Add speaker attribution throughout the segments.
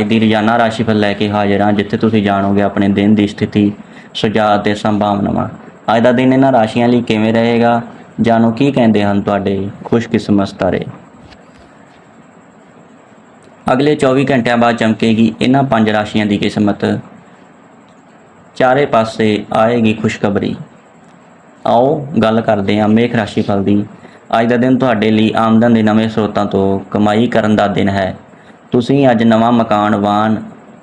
Speaker 1: ਅੱਜ ਦੀ ਰੋਜ਼ਾਨਾ ਰਾਸ਼ੀਫਲ ਲੈ ਕੇ ਹਾਜ਼ਰ ਹਾਂ, ਜਿੱਥੇ ਤੁਸੀਂ ਜਾਣੋਗੇ ਆਪਣੇ ਦਿਨ ਦੀ ਸਥਿਤੀ, ਸੁਝਾਅ ਤੇ ਸੰਭਾਵਨਾਵਾਂ। ਅੱਜ ਦਾ ਦਿਨ ਇਹਨਾਂ ਰਾਸ਼ੀਆਂ ਲਈ ਕਿਵੇਂ ਰਹੇਗਾ? ਜਾਣੋ ਕੀ ਕਹਿੰਦੇ ਹਨ ਤੁਹਾਡੇ ਖੁਸ਼ਕਿਸਮਤ ਤਾਰੇ। ਅਗਲੇ 24 ਘੰਟਿਆਂ ਬਾਅਦ ਚਮਕੇਗੀ ਇਹਨਾਂ ਪੰਜ ਰਾਸ਼ੀਆਂ ਦੀ ਕਿਸਮਤ। ਚਾਰੇ ਪਾਸੇ ਆਏਗੀ ਖੁਸ਼ਖਬਰੀ। ਆਓ ਗੱਲ ਕਰਦੇ ਹਾਂ ਮੇਖ ਰਾਸ਼ੀ ਫਲ ਦੀ। ਅੱਜ ਦਾ ਦਿਨ ਤੁਹਾਡੇ ਲਈ ਆਮਦਨ ਦੇ ਨਵੇਂ ਸਰੋਤਾਂ ਤੋਂ ਕਮਾਈ ਕਰਨ ਦਾ ਦਿਨ ਹੈ। ਤੁਸੀਂ ਅੱਜ ਨਵਾਂ ਮਕਾਨ, ਵਾਹਨ,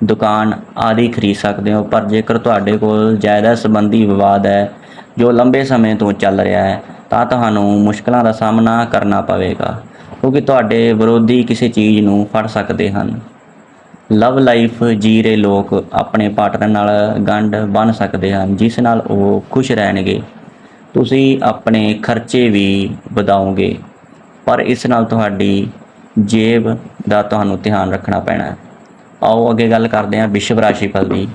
Speaker 1: ਦੁਕਾਨ ਆਦਿ ਖਰੀਦ ਸਕਦੇ ਹੋ, ਪਰ ਜੇਕਰ ਤੁਹਾਡੇ ਕੋਲ ਜਾਇਦਾਦ ਸੰਬੰਧੀ ਵਿਵਾਦ ਹੈ, ਜੋ ਲੰਬੇ ਸਮੇਂ ਤੋਂ ਚੱਲ ਰਿਹਾ ਹੈ, ਤਾਂ ਤੁਹਾਨੂੰ ਮੁਸ਼ਕਲਾਂ ਦਾ ਸਾਹਮਣਾ ਕਰਨਾ ਪਵੇਗਾ, ਕਿਉਂਕਿ ਤੁਹਾਡੇ ਵਿਰੋਧੀ ਕਿਸੇ ਚੀਜ਼ ਨੂੰ ਫੜ ਸਕਦੇ ਹਨ। ਲਵ ਲਾਈਫ ਜੀ ਰਹੇ ਲੋਕ ਆਪਣੇ ਪਾਰਟਨਰ ਨਾਲ ਗੰਢ ਬਣ ਸਕਦੇ ਹਨ, ਜਿਸ ਨਾਲ ਉਹ ਖੁਸ਼ ਰਹਿਣਗੇ। ਤੁਸੀਂ ਆਪਣੇ ਖਰਚੇ ਵੀ ਵਧਾਓਗੇ, ਪਰ ਇਸ ਨਾਲ ਤੁਹਾਡੀ ਜੇਬ ਦਾ ਤੁਹਾਨੂੰ ਧਿਆਨ ਰੱਖਣਾ ਪੈਣਾ। ਹੈ ਆਓ ਅੱਗੇ ਗੱਲ ਕਰਦੇ ਹਾਂ ਵਿਸ਼ਵ ਰਾਸ਼ੀ ਫਲ ਦੀ।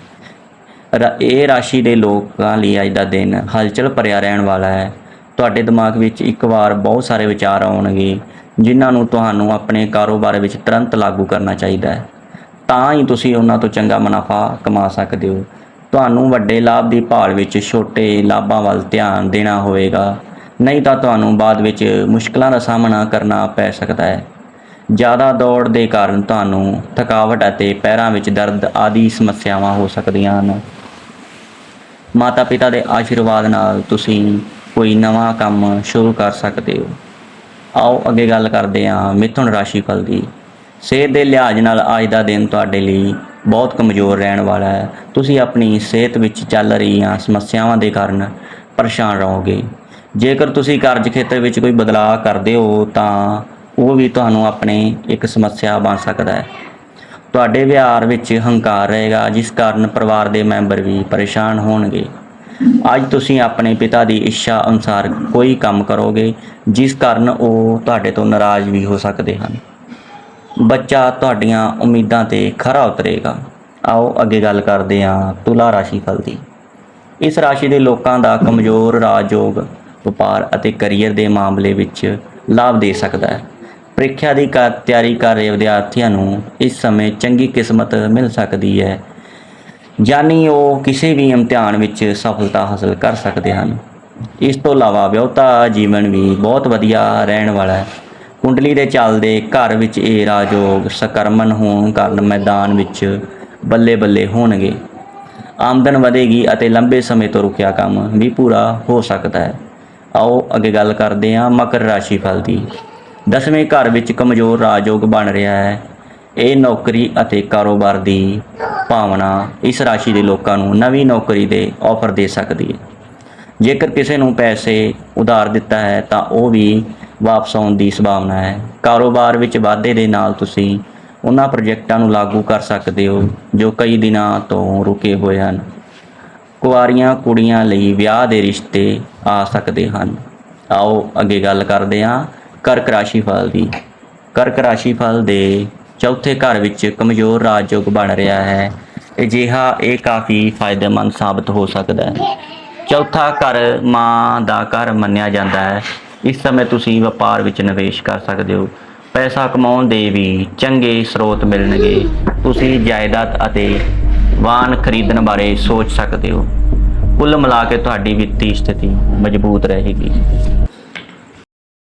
Speaker 1: ਰ- ਇਹ ਰਾਸ਼ੀ ਦੇ ਲੋਕਾਂ ਲਈ ਅੱਜ ਦਾ ਦਿਨ ਹਲਚਲ ਭਰਿਆ ਰਹਿਣ ਵਾਲਾ ਹੈ। ਤੁਹਾਡੇ ਦਿਮਾਗ ਵਿੱਚ ਇੱਕ ਵਾਰ ਬਹੁਤ ਸਾਰੇ ਵਿਚਾਰ ਆਉਣਗੇ, ਜਿਨ੍ਹਾਂ ਨੂੰ ਤੁਹਾਨੂੰ ਆਪਣੇ ਕਾਰੋਬਾਰ ਵਿੱਚ ਤੁਰੰਤ ਲਾਗੂ ਕਰਨਾ ਚਾਹੀਦਾ ਹੈ। ਤਾਂ ਹੀ ਤੁਸੀਂ ਉਹਨਾਂ ਤੋਂ ਚੰਗਾ ਮੁਨਾਫਾ ਕਮਾ ਸਕਦੇ ਹੋ। ਤੁਹਾਨੂੰ ਵੱਡੇ ਲਾਭ ਦੀ ਭਾਲ ਵਿੱਚ ਛੋਟੇ ਲਾਭਾਂ ਵੱਲ ਧਿਆਨ ਦੇਣਾ ਹੋਵੇਗਾ। ਨਹੀਂ ਤਾਂ ਤੁਹਾਨੂੰ ਬਾਅਦ ਵਿੱਚ ਮੁਸ਼ਕਲਾਂ ਦਾ ਸਾਹਮਣਾ ਕਰਨਾ ਪੈ ਸਕਦਾ ਹੈ। ਜ਼ਿਆਦਾ ਦੌੜ ਦੇ ਕਾਰਨ ਤੁਹਾਨੂੰ ਥਕਾਵਟ ਅਤੇ ਪੈਰਾਂ ਵਿੱਚ ਦਰਦ ਆਦਿ ਸਮੱਸਿਆਵਾਂ ਹੋ ਸਕਦੀਆਂ ਹਨ। ਮਾਤਾ ਪਿਤਾ ਦੇ ਆਸ਼ੀਰਵਾਦ ਨਾਲ ਤੁਸੀਂ ਕੋਈ ਨਵਾਂ ਕੰਮ ਸ਼ੁਰੂ ਕਰ ਸਕਦੇ ਹੋ। ਆਓ ਅੱਗੇ ਗੱਲ ਕਰਦੇ ਹਾਂ ਮਿਥੁਨ ਰਾਸ਼ੀ ਫਲ ਦੀ। ਸਿਹਤ ਦੇ ਲਿਹਾਜ਼ ਨਾਲ ਅੱਜ ਦਾ ਦਿਨ ਤੁਹਾਡੇ ਲਈ ਬਹੁਤ ਕਮਜ਼ੋਰ ਰਹਿਣ ਵਾਲਾ ਹੈ। ਤੁਸੀਂ ਆਪਣੀ ਸਿਹਤ ਵਿੱਚ ਚੱਲ ਰਹੀਆਂ ਸਮੱਸਿਆਵਾਂ ਦੇ ਕਾਰਨ ਪਰੇਸ਼ਾਨ ਰਹੋਗੇ। ਜੇਕਰ ਤੁਸੀਂ ਕਾਰਜ ਖੇਤਰ ਵਿੱਚ ਕੋਈ ਬਦਲਾਅ ਕਰਦੇ ਹੋ ਤਾਂ ਉਹ ਵੀ ਤੁਹਾਨੂੰ ਆਪਣੇ ਇੱਕ ਸਮੱਸਿਆ ਬਣ ਸਕਦਾ ਹੈ। ਤੁਹਾਡੇ ਵਿਹਾਰ ਵਿੱਚ ਹੰਕਾਰ ਰਹੇਗਾ, ਜਿਸ ਕਾਰਨ ਪਰਿਵਾਰ ਦੇ ਮੈਂਬਰ ਵੀ ਪਰੇਸ਼ਾਨ ਹੋਣਗੇ। ਅੱਜ ਤੁਸੀਂ ਆਪਣੇ ਪਿਤਾ ਦੀ ਇੱਛਾ ਅਨੁਸਾਰ ਕੋਈ ਕੰਮ ਕਰੋਗੇ, ਜਿਸ ਕਾਰਨ ਉਹ ਤੁਹਾਡੇ ਤੋਂ ਨਾਰਾਜ਼ ਵੀ ਹੋ ਸਕਦੇ ਹਨ। ਬੱਚਾ ਤੁਹਾਡੀਆਂ ਉਮੀਦਾਂ ਤੇ ਖਰਾ ਉਤਰੇਗਾ। ਆਓ ਅੱਗੇ ਗੱਲ ਕਰਦੇ ਹਾਂ ਤੁਲਾ ਰਾਸ਼ੀ ਫਲ ਦੀ। ਇਸ ਰਾਸ਼ੀ ਦੇ ਲੋਕਾਂ ਦਾ ਕਮਜ਼ੋਰ ਰਾਜਯੋਗ, ਵਪਾਰ ਅਤੇ ਕੈਰੀਅਰ ਦੇ ਮਾਮਲੇ ਵਿੱਚ ਲਾਭ ਦੇ ਸਕਦਾ ਹੈ। ਪ੍ਰੀਖਿਆ ਦੀ ਕ- ਤਿਆਰੀ ਕਰ ਰਹੇ ਵਿਦਿਆਰਥੀਆਂ ਨੂੰ ਇਸ ਸਮੇਂ ਚੰਗੀ ਕਿਸਮਤ ਮਿਲ ਸਕਦੀ ਹੈ। ਜਾਨੀ ਉਹ ਕਿਸੇ ਵੀ ਇਮਤਿਹਾਨ ਵਿੱਚ ਸਫਲਤਾ ਹਾਸਲ ਕਰ ਸਕਦੇ ਹਨ। ਇਸ ਤੋਂ ਇਲਾਵਾ ਵਿਆਹਤਾ ਜੀਵਨ ਵੀ ਬਹੁਤ ਵਧੀਆ ਰਹਿਣ ਵਾਲਾ ਹੈ। ਕੁੰਡਲੀ ਦੇ ਚੱਲਦੇ ਘਰ ਵਿੱਚ ਇਹ ਰਾਜੋਗ ਸਕਰਮਨ ਹੋਣ ਕਾਰਨ ਮੈਦਾਨ ਵਿੱਚ ਬੱਲੇ ਬੱਲੇ ਹੋਣਗੇ। ਆਮਦਨ ਵਧੇਗੀ ਅਤੇ ਲੰਬੇ ਸਮੇਂ ਤੋਂ ਰੁਕਿਆ ਕੰਮ ਵੀ ਪੂਰਾ ਹੋ ਸਕਦਾ ਹੈ। ਆਓ ਅੱਗੇ ਗੱਲ ਕਰਦੇ ਹਾਂ ਮਕਰ ਰਾਸ਼ੀ ਫਲ ਦੀ। ਦਸਵੇਂ ਘਰ ਵਿੱਚ ਕਮਜ਼ੋਰ ਰਾਜਯੋਗ ਬਣ ਰਿਹਾ ਹੈ। ਇਹ ਨੌਕਰੀ ਅਤੇ ਕਾਰੋਬਾਰ ਦੀ ਭਾਵਨਾ ਇਸ ਰਾਸ਼ੀ ਦੇ ਲੋਕਾਂ ਨੂੰ ਨਵੀਂ ਨੌਕਰੀ ਦੇ ਆਫਰ ਦੇ ਸਕਦੀ ਹੈ। ਜੇਕਰ ਕਿਸੇ ਨੂੰ ਪੈਸੇ ਉਧਾਰ ਦਿੱਤਾ ਹੈ, ਤਾਂ ਉਹ ਵੀ ਵਾਪਸ ਆਉਣ ਦੀ ਸੰਭਾਵਨਾ ਹੈ। ਕਾਰੋਬਾਰ ਵਿੱਚ ਵਾਧੇ ਦੇ ਨਾਲ ਤੁਸੀਂ ਉਹਨਾਂ ਪ੍ਰੋਜੈਕਟਾਂ ਨੂੰ ਲਾਗੂ ਕਰ ਸਕਦੇ ਹੋ, ਜੋ ਕਈ ਦਿਨਾਂ ਤੋਂ ਰੁਕੇ ਹੋਏ ਹਨ। ਕੁਆਰੀਆਂ ਕੁੜੀਆਂ ਲਈ ਵਿਆਹ ਦੇ ਰਿਸ਼ਤੇ ਆ ਸਕਦੇ ਹਨ। ਆਓ ਅੱਗੇ ਗੱਲ ਕਰਦੇ ਹਾਂ। ਕਰਕ ਰਾਸ਼ੀ ਫਲ ਦੀ। ਕਰਕ ਰਾਸ਼ੀ ਫਲ ਦੇ ਚੌਥੇ ਘਰ ਵਿੱਚ ਕਮਜ਼ੋਰ ਰਾਜਯੋਗ ਬਣ ਰਿਹਾ ਹੈ। ਅਜਿਹਾ ਇਹ ਕਾਫੀ ਫਾਇਦੇਮੰਦ ਸਾਬਤ ਹੋ ਸਕਦਾ ਹੈ। ਚੌਥਾ ਘਰ ਮਾਂ ਦਾ ਘਰ ਮੰਨਿਆ ਜਾਂਦਾ ਹੈ। ਇਸ ਸਮੇਂ ਤੁਸੀਂ ਵਪਾਰ ਵਿੱਚ ਨਿਵੇਸ਼ ਕਰ ਸਕਦੇ ਹੋ। ਪੈਸਾ ਕਮਾਉਣ ਦੇ ਵੀ ਚੰਗੇ ਸਰੋਤ ਮਿਲਣਗੇ। ਤੁਸੀਂ ਜਾਇਦਾਦ ਅਤੇ ਵਾਹਨ ਖਰੀਦਣ ਬਾਰੇ ਸੋਚ ਸਕਦੇ ਹੋ। ਕੁੱਲ ਮਿਲਾ ਕੇ ਤੁਹਾਡੀ ਵਿੱਤੀ ਸਥਿਤੀ ਮਜ਼ਬੂਤ ਰਹੇਗੀ।